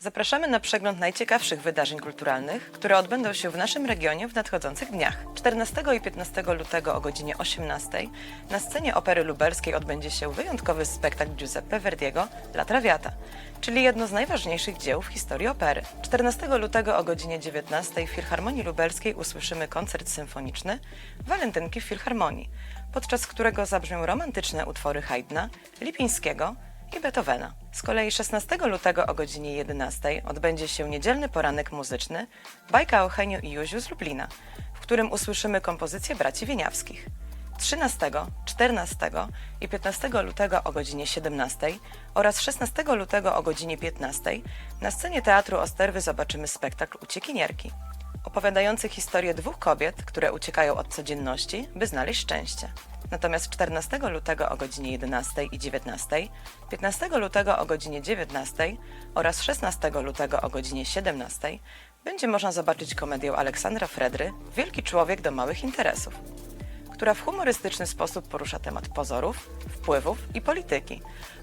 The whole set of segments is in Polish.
Zapraszamy na przegląd najciekawszych wydarzeń kulturalnych, które odbędą się w naszym regionie w nadchodzących dniach. 14 i 15 lutego o godzinie 18 na scenie Opery Lubelskiej odbędzie się wyjątkowy spektakl Giuseppe Verdiego La Traviata, czyli jedno z najważniejszych dzieł w historii opery. 14 lutego o godzinie 19 w Filharmonii Lubelskiej usłyszymy koncert symfoniczny Walentynki w Filharmonii, podczas którego zabrzmią romantyczne utwory Haydna, Lipińskiego i Beethovena. Z kolei 16 lutego o godzinie 11 odbędzie się niedzielny poranek muzyczny Bajka o Heniu i Józiu z Lublina, w którym usłyszymy kompozycje braci Wieniawskich. 13, 14 i 15 lutego o godzinie 17 oraz 16 lutego o godzinie 15 na scenie Teatru Osterwy zobaczymy spektakl Uciekinierki, opowiadający historię dwóch kobiet, które uciekają od codzienności, by znaleźć szczęście. Natomiast 14 lutego o godzinie 11 i 19, 15 lutego o godzinie 19 oraz 16 lutego o godzinie 17 będzie można zobaczyć komedię Aleksandra Fredry Wielki człowiek do małych interesów która w humorystyczny sposób porusza temat pozorów, wpływów i polityki,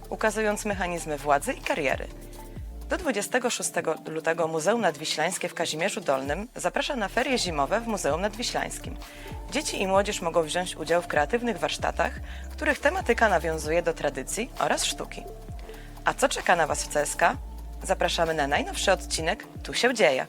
ukazując mechanizmy władzy i kariery. Do 26 lutego Muzeum Nadwiślańskie w Kazimierzu Dolnym zaprasza na ferie zimowe w Muzeum Nadwiślańskim. Dzieci i młodzież mogą wziąć udział w kreatywnych warsztatach, których tematyka nawiązuje do tradycji oraz sztuki. A co czeka na Was w CSK? Zapraszamy na najnowszy odcinek Tu się dzieje.